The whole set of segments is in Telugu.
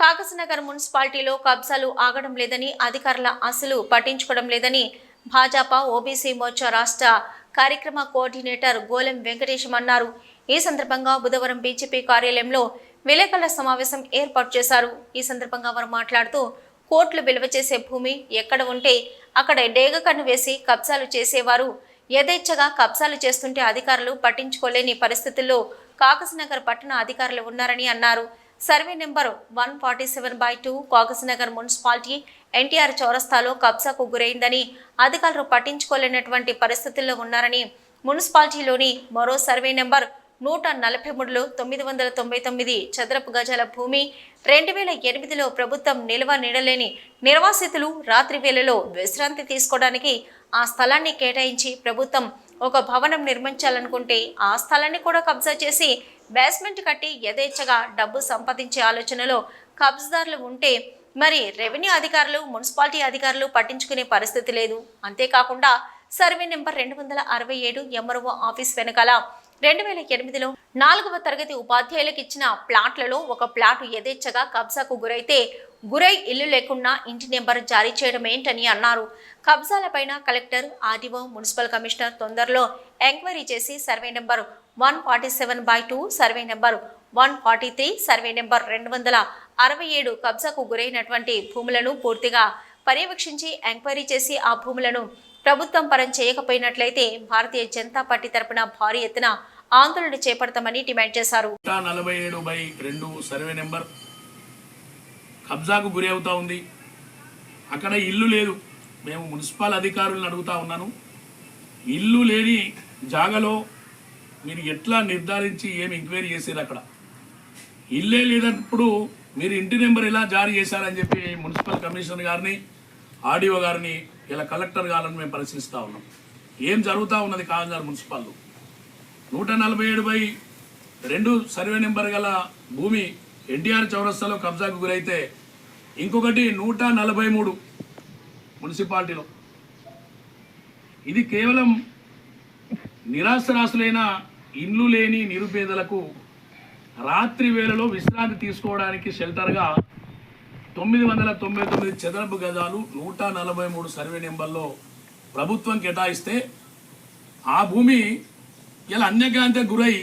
కాకసనగర్ మున్సిపాలిటీలో కబ్జాలు ఆగడం లేదని అధికారుల అసలు పట్టించుకోవడం లేదని భాజపా ఓబీసీ మోర్చా రాష్ట్ర కార్యక్రమ కోఆర్డినేటర్ గోలెం వెంకటేశం అన్నారు. ఈ సందర్భంగా బుధవారం బీజేపీ కార్యాలయంలో విలేకరుల సమావేశం ఏర్పాటు చేశారు. ఈ సందర్భంగా వారు మాట్లాడుతూ కోట్లు విలువ చేసే భూమి ఎక్కడ ఉంటే అక్కడ డేగ కన్ను వేసి కబ్జాలు చేసేవారు. యథేచ్ఛగా కబ్జాలు చేస్తుంటే అధికారులు పట్టించుకోలేని పరిస్థితుల్లో కాకసనగర్ పట్టణ అధికారులు ఉన్నారని అన్నారు. Survey number one forty seven by two Kakasanagar municipality NTR చౌరస్తాలో కబ్జాకు గురైందని అధికారులు పట్టించుకోలేనటువంటి పరిస్థితుల్లో ఉన్నారని మున్సిపాలిటీలోని మరో సర్వే నెంబర్ నూట నలభై మూడులో తొమ్మిది వందల తొంభై తొమ్మిది చదరపు గజాల భూమి రెండు వేల ఎనిమిదిలో ప్రభుత్వం నిల్వ నీడలేని నిర్వాసితులు రాత్రి వేళలో విశ్రాంతి తీసుకోవడానికి ఆ స్థలాన్ని కేటాయించి ప్రభుత్వం ఒక భవనం నిర్మించాలనుకుంటే ఆ స్థలాన్ని కూడా కబ్జా చేసి బేస్మెంట్ కట్టి యథేచ్ఛగా డబ్బు సంపాదించే ఆలోచనలో కబ్జాదారులు ఉంటే మరి రెవెన్యూ అధికారులు మున్సిపాలిటీ అధికారులు పట్టించుకునే పరిస్థితి లేదు. అంతేకాకుండా సర్వే నెంబర్ రెండు వందల అరవై ఏడు ఎంఆర్ఓ ఆఫీస్ వెనకాల రెండు వేల ఎనిమిదిలో నాలుగవ తరగతి ఉపాధ్యాయులకు ఇచ్చిన ప్లాట్లలో ఒక ప్లాటు యథేచ్ఛగా కబ్జాకు గురైతే గురై ఇల్లు లేకుండా ఇంటి నెంబర్ జారీ చేయడం ఏంటని అన్నారు. కబ్జాలపైన కలెక్టర్ ఆర్డీఓ మున్సిపల్ కమిషనర్ తొందరలో ఎంక్వైరీ చేసి survey number one forty seven by two survey number one forty three survey number రెండు వందల అరవై ఏడు కబ్జాకు గురైనటువంటి భూములను పూర్తిగా పర్యవేక్షించి ఎంక్వైరీ చేసి ఆ భూములను ప్రభుత్వం పరం చేయకపోయినట్లయితే భారతీయ జనతా పార్టీ తరపున భారీ ఎత్తున ఆందోళన చేపడతామని డిమాండ్ చేశారు. నలభై ఏడు బై రెండు సర్వే నెంబర్ కబ్జాకు గురి అవుతా ఉంది. అక్కడ ఇల్లు లేదు. మేము మున్సిపల్ అధికారులను అడుగుతా ఉన్నాను. ఇల్లు లేని జాగలో మీరు ఎట్లా నిర్ధారించి ఏమి ఎంక్వైరీ చేశారు అక్కడ? ఇల్లే లేనప్పుడు మీరు ఇంటి నెంబర్ ఎలా జారీ చేశారని చెప్పి మున్సిపల్ కమిషనర్ గారిని ఆర్డీఓ గారిని ఇలా కలెక్టర్ గారిని మేము పరిశీలిస్తూ ఉన్నాం. ఏం జరుగుతూ ఉన్నది కాగజార్ మున్సిపల్లో నూట నలభై ఏడు బై రెండు సర్వే నెంబర్ గల భూమి ఎన్టీఆర్ చౌరస్తాలో కబ్జాకు గురైతే ఇంకొకటి నూట నలభై మూడు మున్సిపాలిటీలో. ఇది కేవలం నిరాశరాశులైన ఇండ్లు లేని నిరుపేదలకు రాత్రి వేళలో విశ్రాంతి తీసుకోవడానికి షెల్టర్గా తొమ్మిది వందల తొంభై తొమ్మిది చదరపు గజాలు నూట నలభై మూడు సర్వే నెంబర్లో ప్రభుత్వం కేటాయిస్తే ఆ భూమి ఇలా అన్యక్రాంతి గురై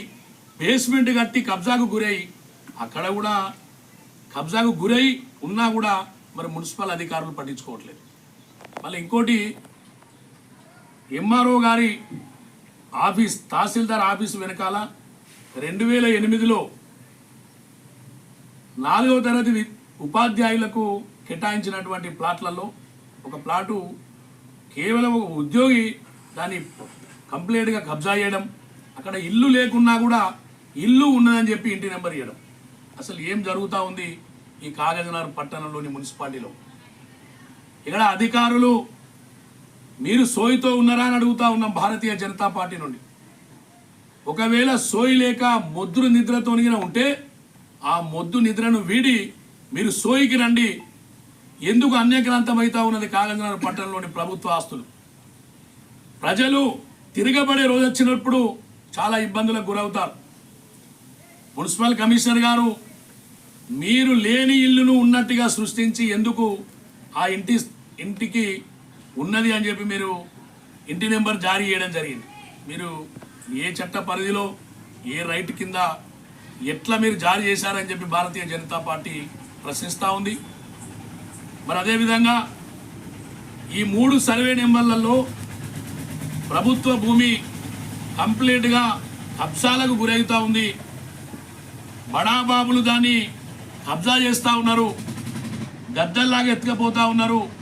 బేస్మెంట్ కట్టి కబ్జాకు గురై అక్కడ కూడా కబ్జాకు గురై ఉన్నా కూడా మరి మున్సిపల్ అధికారులు పట్టించుకోవట్లేదు. మళ్ళీ ఇంకోటి ఎంఆర్ఓ గారి ఆఫీస్ తహసీల్దార్ ఆఫీస్ వెనకాల రెండు వేల ఎనిమిదిలో నాలుగవ తరగతి ఉపాధ్యాయులకు కేటాయించినటువంటి ప్లాట్లలో ఒక ప్లాటు కేవలం ఒక ఉద్యోగి దాన్ని కంప్లీట్గా కబ్జా చేయడం అక్కడ ఇల్లు లేకున్నా కూడా ఇల్లు ఉన్నదని చెప్పి ఇంటి నెంబర్ ఇవ్వడం అసలు ఏం జరుగుతూ ఉంది ఈ కాగజనగర్ పట్టణంలోని మున్సిపాలిటీలో? ఇక్కడ అధికారులు మీరు సోయితో ఉన్నారా అని అడుగుతా ఉన్నాం భారతీయ జనతా పార్టీ నుండి. ఒకవేళ సోయి లేక మొద్దు నిద్రతోనిగిన ఉంటే ఆ మొద్దు నిద్రను వీడి మీరు సోయికి రండి. ఎందుకు అన్యక్రాంతమైతా ఉన్నది కాగంజనగర్ పట్టణంలోని ప్రభుత్వ ఆస్తులు? ప్రజలు తిరగబడే రోజు వచ్చినప్పుడు చాలా ఇబ్బందులకు గురవుతారు. మున్సిపల్ కమిషనర్ గారు మీరు లేని ఇల్లును ఉన్నట్టుగా సృష్టించి ఎందుకు ఆ ఇంటి ఇంటికి ఉన్నది అని చెప్పి మీరు ఇంటి నెంబర్ జారీ చేయడం జరిగింది. మీరు ఏ చట్ట పరిధిలో ఏ రైట్ కింద ఎట్లా మీరు జారీ చేశారని చెప్పి భారతీయ జనతా పార్టీ ప్రశ్నిస్తూ ఉంది. మరి అదేవిధంగా ఈ మూడు సర్వే నెంబర్లలో ప్రభుత్వ భూమి కంప్లీట్గా కబ్జాలకు గురవుతూ ఉంది. బడాబాబులు దాన్ని కబ్జా చేస్తూ ఉన్నారు. గద్దల్లాగా ఎత్తుకపోతూ ఉన్నారు.